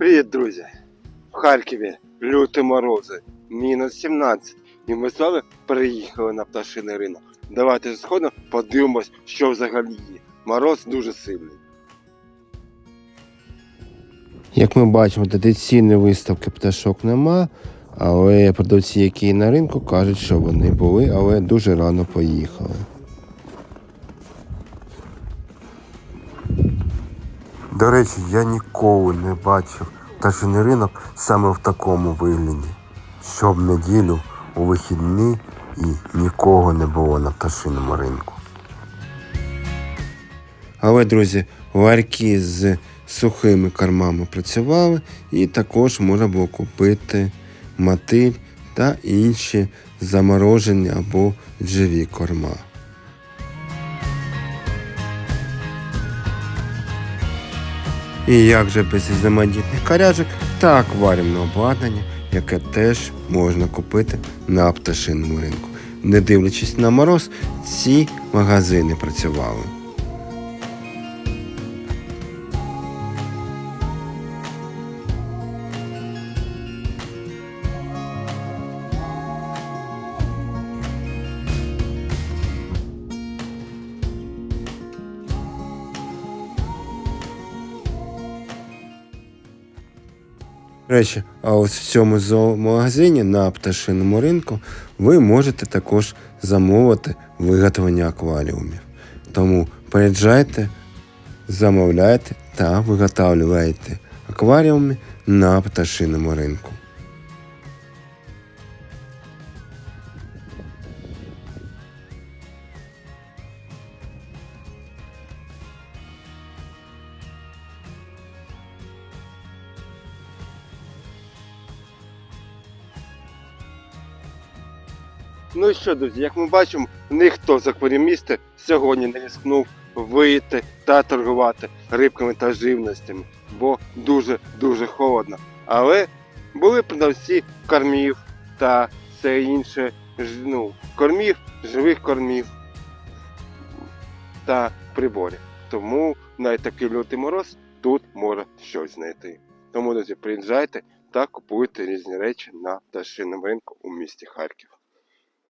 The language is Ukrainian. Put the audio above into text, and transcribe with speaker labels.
Speaker 1: Привіт, друзі! В Харкові люті морози, мінус 17. І ми з вами переїхали на пташиний ринок. Давайте сходимо подивимось, що взагалі є. Мороз дуже сильний. Як ми бачимо, традиційної виставки пташок нема, але продавці, які на ринку, кажуть, що вони були, але дуже рано поїхали. До речі, я ніколи не бачив пташиний ринок саме в такому вигляді, щоб неділю у вихідні і нікого не було на пташиному ринку. Але, друзі, ларьки з сухими кормами працювали, і також можна було купити мотиль та інші заморожені або живі корма. І як же без різноманітних каряжок та акваріумного обладнання, яке теж можна купити на пташиному ринку. Не дивлячись на мороз, ці магазини працювали. Речі, а ось в цьому зоомагазині на пташиному ринку ви можете також замовити виготовлення акваріумів. Тому приїжджайте, замовляйте та виготовляйте акваріуми на пташиному ринку. Ну і що, друзі, як ми бачимо, ніхто з акваріумістів сьогодні не рискнув вийти та торгувати рибками та живностями, бо дуже-дуже холодно. Але були продавці кормів та все інше, ну, кормів, живих кормів та приборів. Тому навіть такий лютий мороз тут можна щось знайти. Тому, друзі, приїжджайте та купуйте різні речі на пташиному ринку у місті Харків.